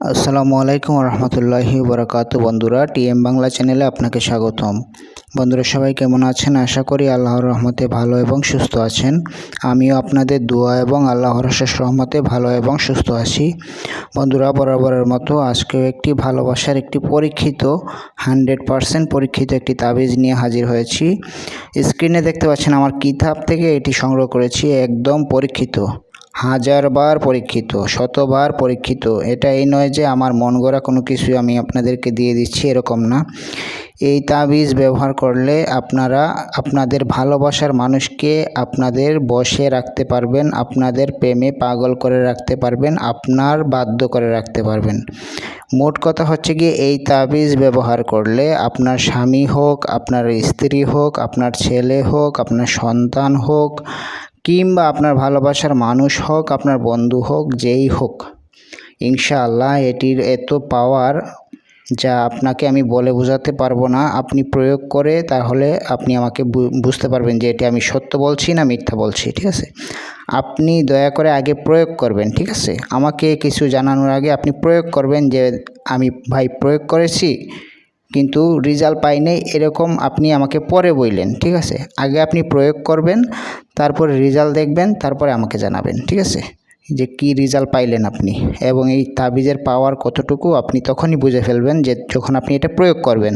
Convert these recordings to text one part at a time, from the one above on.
আসসালামু আলাইকুম রহমতুল্লাহি বরকাত বন্ধুরা, টিএম বাংলা চ্যানেলে আপনাকে স্বাগতম। বন্ধুরা, সবাই কেমন আছেন? আশা করি আল্লাহর রহমতে ভালো এবং সুস্থ আছেন। আমিও আপনাদের দোয়া এবং আল্লাহর শেষ রহমতে ভালো এবং সুস্থ আছি। বন্ধুরা, বরাবরের মতো আজকেও একটি ভালোবাসার একটি পরীক্ষিত, হান্ড্রেড পারসেন্ট পরীক্ষিত একটি তাবিজ নিয়ে হাজির হয়েছি। স্ক্রিনে দেখতে পাচ্ছেন আমার কিতাব থেকে এটি সংগ্রহ করেছি, একদম পরীক্ষিত। হাজারবার পরীক্ষিত, শতবার পরীক্ষিত। এটা এই নয় যে আমার মন গড়া কোনো কিছু আমি আপনাদেরকে দিয়ে দিচ্ছি, এরকম না। এই তাবিজ ব্যবহার করলে আপনারা, আপনাদের ভালোবাসার মানুষকে আপনাদের বসে রাখতে পারবেন, আপনাদের প্রেমে পাগল করে রাখতে পারবেন, আপনার বাধ্য করে রাখতে পারবেন। মোট কথা হচ্ছে গিয়ে, এই তাবিজ ব্যবহার করলে আপনার স্বামী হোক, আপনার স্ত্রী হোক, আপনার ছেলে হোক, আপনার সন্তান হোক কিংবা আপনার ভালোবাসার মানুষ হোক, আপনার বন্ধু হোক, যেই হোক, ইনশাআল্লাহ এটির এত পাওয়ার যা আপনাকে আমি বলে বোঝাতে পারব না। আপনি প্রয়োগ করে তাহলে আপনি আমাকে বুঝতে পারবেন যে এটি আমি সত্য বলছি না মিথ্যা বলছি, ঠিক আছে? আপনি দয়া করে আগে প্রয়োগ করবেন, ঠিক আছে? আমাকে কিছু জানানোর আগে আপনি প্রয়োগ করবেন যে আমি ভাই প্রয়োগ করেছি, কিন্তু রেজাল্ট পাই নাই এরকম আপনি আমাকে পরে বললেন, ঠিক আছে? আগে আপনি প্রয়োগ করবেন তারপরে রেজাল্ট দেখবেন, তারপরে আমাকে জানাবেন, ঠিক আছে? যে কি রেজাল্ট পাইলেন আপনি এবং এই তাবিজের পাওয়ার কতটুকু আপনি তখনই বুঝে ফেলবেন যে যখন আপনি এটা প্রয়োগ করবেন।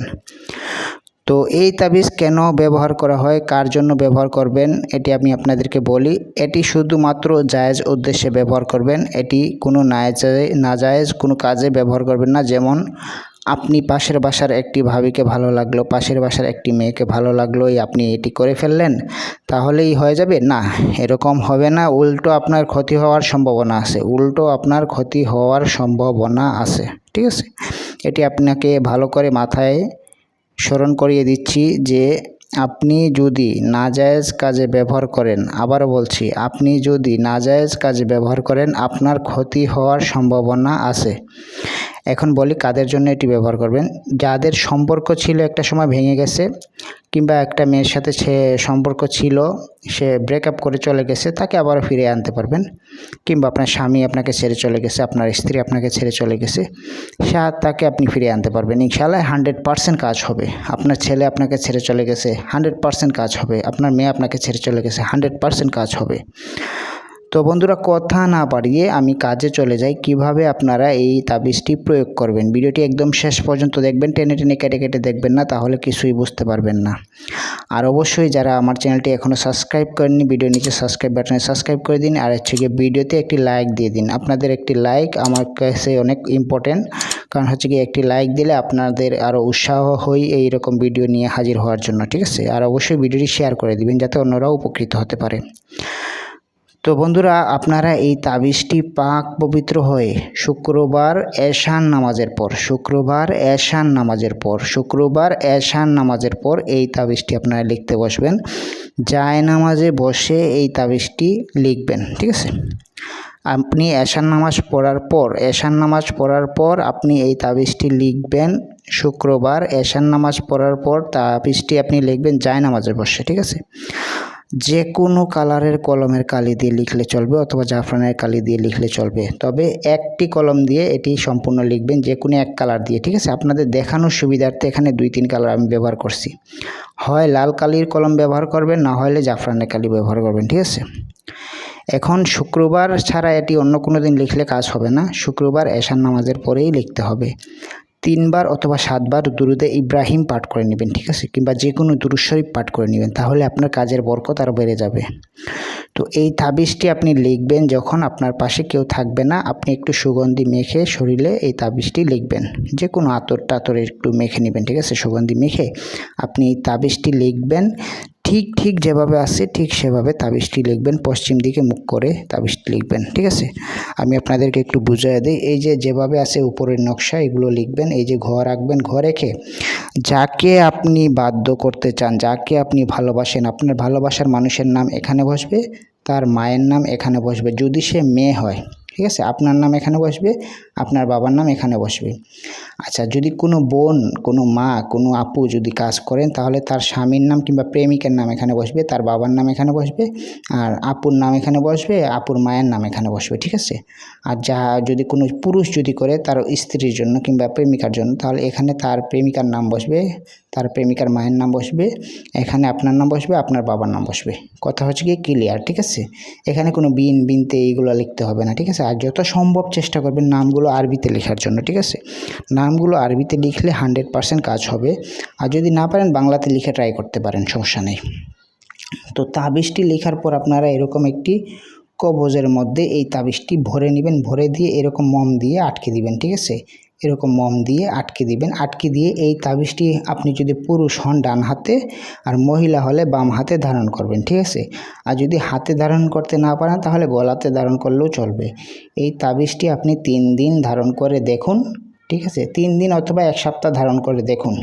তো এই তাবিজ কেন ব্যবহার করা হয়, কার জন্য ব্যবহার করবেন, এটি আমি আপনাদেরকে বলি। এটি শুধুমাত্র জায়েজ উদ্দেশ্যে ব্যবহার করবেন, এটি কোনো না জায়েজ কোনো কাজে ব্যবহার করবেন না। যেমন আপনি পাশের বাসার একটি ভাবিকে ভালো লাগল, পাশের বাসার একটি মেয়েকে ভালো লাগল আপনি এটি করে ফেললেন, তাহলেই হয়ে যাবে? না, এরকম হবে না, উল্টো আপনার ক্ষতি হওয়ার সম্ভাবনা আছে, উল্টো আপনার ক্ষতি হওয়ার সম্ভাবনা আছে, ঠিক আছে? এটি আপনাকে ভালো করে মাথায় স্মরণ করিয়ে দিচ্ছি যে আপনি যদি নাজায়েজ কাজে ব্যবহার করেন আবার বলছি, আপনি যদি নাজায়েজ কাজে ব্যবহার করেন, আপনার ক্ষতি হওয়ার সম্ভাবনা আছে। এখন বলি কাদের জন্য এটি ব্যবহার করবেন। যাদের সম্পর্ক ছিল একটা সময় ভেঙে গেছে, কিংবা একটা মেয়ের সাথে সে সম্পর্ক ছিল, সে ব্রেকআপ করে চলে গেছে, তাকে আবারও ফিরে আনতে পারবেন। কিংবা আপনার স্বামী আপনাকে ছেড়ে চলে গেছে, আপনার স্ত্রী আপনাকে ছেড়ে চলে গেছে, সে তাকে আপনি ফিরে আনতে পারবেন। ইনশাআল্লাহ হান্ড্রেড পারসেন্ট কাজ হবে। আপনার ছেলে আপনাকে ছেড়ে চলে গেছে, হান্ড্রেড পারসেন্ট কাজ হবে। আপনার মেয়ে আপনাকে ছেড়ে চলে গেছে, হান্ড্রেড পারসেন্ট কাজ হবে। তো বন্ধুরা, কথা না বাড়িয়ে আমি কাজে চলে যাই। কীভাবে আপনারা এই তাবিজটি প্রয়োগ করবেন? ভিডিওটি একদম শেষ পর্যন্ত দেখবেন, টেনে টেনে কেটে কেটে দেখবেন না, তাহলে কিছুই বুঝতে পারবেন না। আর অবশ্যই যারা আমার চ্যানেলটি এখনও সাবস্ক্রাইব করেননি, ভিডিও নিচে সাবস্ক্রাইব বাটনে সাবস্ক্রাইব করে দিন, আর হচ্ছে গিয়ে ভিডিওতে একটি লাইক দিয়ে দিন। আপনাদের একটি লাইক আমার কাছে অনেক ইম্পর্টেন্ট কারণ হচ্ছে কি একটি লাইক দিলে আপনাদের আরও উৎসাহ হই এই রকম ভিডিও নিয়ে হাজির হওয়ার জন্য, ঠিক আছে? আর অবশ্যই ভিডিওটি শেয়ার করে দিবেন, যাতে অন্যরাও উপকৃত হতে পারে। তো বন্ধুরা, আপনারা এই তাবিজটি পাক পবিত্র হয়ে শুক্রবার এশান নামাজের পর, শুক্রবার এশান নামাজের পর, শুক্রবার এশান নামাজের পর এই তাবিজটি আপনারা লিখতে বসবেন। জায় নামাজে বসে এই তাবিজটি লিখবেন, ঠিক আছে? আপনি এশান নামাজ পড়ার পর এশান নামাজ পড়ার পর আপনি এই তাবিজটি লিখবেন শুক্রবার। এশান নামাজ পড়ার পর তাবিজটি আপনি লিখবেন জায় নামাজে বসে, ঠিক আছে? যে কোনো কালারের কলমের কালি দিয়ে লিখলে চলবে অথবা জাফরানের কালি দিয়ে লিখলে চলবে। তবে একটি কলম দিয়ে এটি সম্পূর্ণ লিখবেন যে কোনো এক কালার দিয়ে, ঠিক আছে? আপনাদের দেখানোর সুবিধার্থে এখানে দুই তিন কালার আমি ব্যবহার করছি। হয় লাল কালির কলম ব্যবহার করবেন, না হলে জাফরানের কালি ব্যবহার করবেন, ঠিক আছে? এখন শুক্রবার ছাড়া এটি অন্য কোনো দিন লিখলে কাজ হবে না। শুক্রবার এশান নামাজের পরেই লিখতে হবে। তিনবার অথবা সাতবার দুরুদে ইব্রাহিম পাঠ করে নেবেন, ঠিক আছে? কিংবা যে কোনো দুরুদ শরীফ পাঠ করে নেবেন, তাহলে আপনার কাজের বরকত আরও বেড়ে যাবে। তো এই তাবিজটি আপনি লিখবেন যখন আপনার পাশে কেউ থাকবে না, আপনি একটু সুগন্ধি মেখে শরীরে এই তাবিজটি লিখবেন। যে কোনো আতর টাতর একটু মেখে নেবেন, ঠিক আছে? সুগন্ধি মেখে আপনি এই তাবিজটি লিখবেন। ঠিক ঠিক যেভাবে আসছে, ঠিক সেভাবে তাবিজটি লিখবেন। পশ্চিম দিকে মুখ করে তাবিজটি লিখবেন, ঠিক আছে? আমি আপনাদেরকে একটু বুঝিয়ে দিই। এই যে যেভাবে আছে উপরের নকশা, এগুলো লিখবেন। এই যে ঘর রাখবেন, ঘর রেখে যাকে আপনি বাধ্য করতে চান, যাকে আপনি ভালোবাসেন, আপনার ভালোবাসার মানুষের নাম এখানে বসবে, তার মায়ের নাম এখানে বসবে। যদি সে মেয়ে হয় ঠিক আছে? আপনার নাম এখানে বসবে, আপনার বাবার নাম এখানে বসবে। আচ্ছা যদি কোনো বোন, কোনো মা, কোনো আপু যদি কাজ করেন, তাহলে তার স্বামীর নাম কিংবা প্রেমিকের নাম এখানে বসবে, তার বাবার নাম এখানে বসবে, আর আপুর নাম এখানে বসবে, আপুর মায়ের নাম এখানে বসবে, ঠিক আছে? আর যা যদি কোনো পুরুষ যদি করে তার স্ত্রীর জন্য কিংবা প্রেমিকার জন্য, তাহলে এখানে তার প্রেমিকার নাম বসবে, তার প্রেমিকার মায়ের নাম বসবে, এখানে আপনার নাম বসবে, আপনার বাবার নাম বসবে। কথা হচ্ছে কি ক্লিয়ার ঠিক আছে? এখানে কোনো বিন, বিনতে এইগুলো লিখতে হবে না, ঠিক আছে? আর যত সম্ভব চেষ্টা করবেন নামগুলো আরবিতে লেখার জন্য, ঠিক আছে? নামগুলো আরবিতে লিখলে হান্ড্রেড পারসেন্ট কাজ হবে। আর যদি না পারেন বাংলাতে লিখে ট্রাই করতে পারেন, সমস্যা নেই। তো তাবিজটি লেখার পর আপনারা এরকম একটি কবজের মধ্যে এই তাবিজটি ভরে নেবেন, ভরে দিয়ে এরকম মম দিয়ে আটকে দিবেন, ঠিক আছে? এরকম মম দিয়ে আটকে দিবেন। আটকে দিয়ে এই তাবিজটি আপনি যদি পুরুষ হন ডান হাতে আর মহিলা হলে বাম হাতে ধারণ করবেন, ঠিক আছে? আর যদি হাতে ধারণ করতে না পারেন তাহলে গলাতে ধারণ করলেও চলবে। এই তাবিজটি আপনি তিন দিন ধারণ করে দেখুন, ঠিক আছে? তিন দিন অথবা এক সপ্তাহ ধারণ করে দেখুন।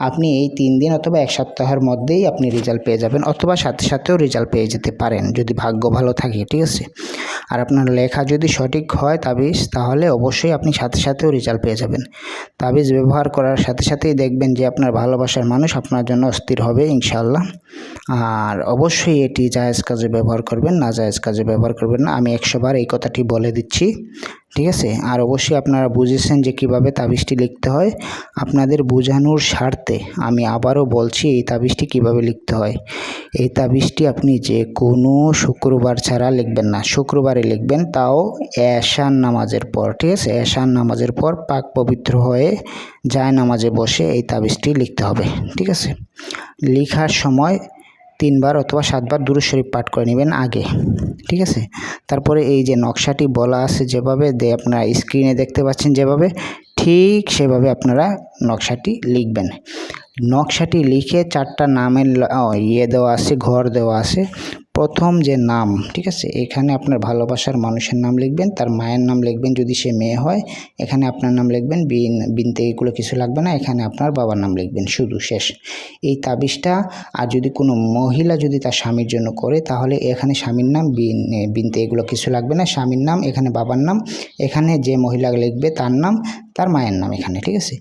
আপনি এই তিন দিন অথবা এক সপ্তাহের মধ্যেই আপনি রেজাল্ট পেয়ে যাবেন অথবা সাথে সাথেও রেজাল্ট পেয়ে যেতে পারেন, যদি ভাগ্য ভালো থাকে, ঠিক আছে? আর আপনার লেখা যদি সঠিক হয় তাবিজ, তাহলে অবশ্যই আপনি সাথে সাথেও রেজাল্ট পেয়ে যাবেন। তাবিজ ব্যবহার করার সাথে সাথেই দেখবেন যে আপনার ভালোবাসার মানুষ আপনার জন্য অস্থির হবে ইনশাল্লাহ আর অবশ্যই এটি জায়েজ কাজে ব্যবহার করবেন, না জায়েজ কাজে ব্যবহার করবেন না। আমি একশোবার এই কথাটি বলে দিচ্ছি। ঠিক আছে? আর অবশ্যই আপনারা বুঝেছেন যে কীভাবে তাবিজটি লিখতে হয়। আপনাদের বোঝানোর স্বার্থে আমি আবারও বলছি, এই তাবিজটি কীভাবে লিখতে হয়। এই তাবিজটি আপনি যে কোনো শুক্রবার ছাড়া লিখবেন না। শুক্রবারে লিখবেন, তাও এশান নামাজের পর, ঠিক আছে? এশান নামাজের পর পাক পবিত্র হয়ে যায় নামাজে বসে এই তাবিজটি লিখতে হবে, ঠিক আছে? লেখার সময় তিনবার অথবা সাতবার দুরূদ শরীফ পাঠ করে নেবেন আগে, ঠিক আছে? তারপরে এই যে নকশাটি বলা আছে যেভাবে, দে আপনারা স্ক্রিনে দেখতে পাচ্ছেন যেভাবে, ঠিক সেভাবে আপনারা নকশাটি লিখবেন। নকশাটি লিখে চারটা নামের ইয়ে দেওয়া আছে, ঘর দেওয়া আছে। প্রথম যে নাম, ঠিক আছে? এখানে আপনার ভালোবাসার মানুষের নাম লিখবেন, তার মায়ের নাম লিখবেন যদি সে মেয়ে হয়, এখানে আপনার নাম লিখবেন, বিন, বিনতে এগুলো কিছু লাগবে না, এখানে আপনার বাবার নাম লিখবেন, শুধু শেষ। এই তাবিজটা, আর যদি কোনো মহিলা যদি তার স্বামীর জন্য করে, তাহলে এখানে স্বামীর নাম, বিন বিনতে এগুলো কিছু লাগবে না, স্বামীর নাম, এখানে বাবার নাম, এখানে যে মহিলা লিখবে তার নাম, তার মায়ের নাম এখানে, ঠিক আছে?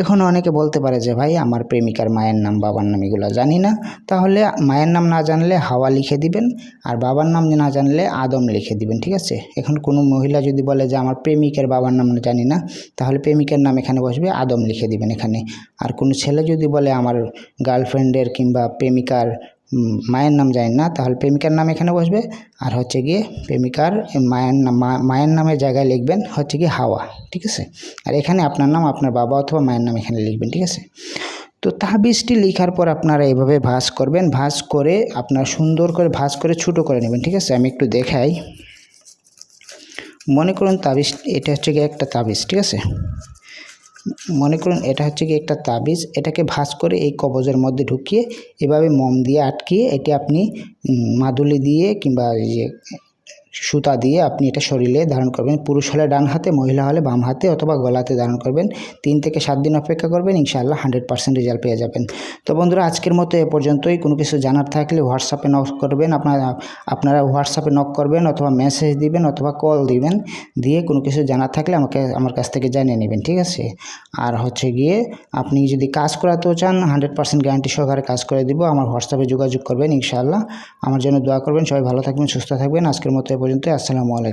এখন অনেকে বলতে পারে যে, ভাই, আমার প্রেমিকার মায়ের নাম, বাবার নাম এগুলো জানি না। তাহলে মায়ের নাম না জানলে হাওয়া লিখে দিবেন। আর বাবার নাম না জানলে আদম লিখে দিবেন, ঠিক আছে? এখন কোনো মহিলা যদি বলে যে, আমার প্রেমিকের বাবার নাম জানি না, তাহলে প্রেমিকের নাম এখানে বসবে, আদম লিখে দিবেন এখানে। আর কোনো ছেলে যদি বলে, আমার গার্লফ্রেন্ডের কিংবা প্রেমিকার মায়ের নাম জানি না, তাহলে প্রেমিকার নাম এখানে বসবে। আর হচ্ছে গিয়ে প্রেমিকার মায়ের নাম মায়ের নামের জায়গায় লিখবেন, হচ্ছে গিয়ে হাওয়া, ঠিক আছে? আর এখানে আপনার নাম, আপনার বাবা অথবা মায়ের নাম এখানে লিখবেন, ঠিক আছে? তো তাবিজটি লেখার পর আপনারা এইভাবে ভাঁজ করবেন, ভাঁজ করে আপনার সুন্দর করে ভাঁজ করে ছোটো করে নেবেন, ঠিক আছে? আমি একটু দেখাই। মনে করুন তাবিজ এটা হচ্ছে গিয়ে একটা তাবিজ ঠিক আছে? মনে করুন এটা হচ্ছে কি একটা তাবিজ এটাকে ভাঁজ করে এই কবজের মধ্যে ঢুকিয়ে এভাবে মম দিয়ে আটকিয়ে এটি আপনি মাদুলি দিয়ে কিংবা সুতা দিয়ে আপনি এটা শরীরে ধারণ করবেন। পুরুষ হলে ডান হাতে, মহিলা হলে বাম হাতে অথবা গলাতে ধারণ করবেন। তিন থেকে সাত দিন অপেক্ষা করবেন, ইনশাআল্লাহ হান্ড্রেড পার্সেন্ট রেজাল্ট পেয়ে যাবেন। তো বন্ধুরা, আজকের মতো এ পর্যন্তই। কোনো কিছু জানার থাকলে হোয়াটসঅ্যাপে নক করবেন, আপনারা আপনারা হোয়াটসঅ্যাপে নক করবেন অথবা মেসেজ দিবেন অথবা কল দিবেন। দিয়ে কোনো কিছু জানার থাকলে আমাকে, আমার কাছ থেকে জানিয়ে নেবেন, ঠিক আছে? আর হচ্ছে গিয়ে, আপনি যদি কাজ করাতেও চান, হান্ড্রেড পার্সেন্ট গ্যারান্টি সহকারে কাজ করে দিব। আমার হোয়াটসঅ্যাপে যোগাযোগ করবেন, ইনশাআল্লাহ। আমার জন্য দোয়া করবেন। সবাই ভালো থাকবেন, সুস্থ থাকবেন। আজকের মতো পর্যন্ত আসসালামু আলাইকুম।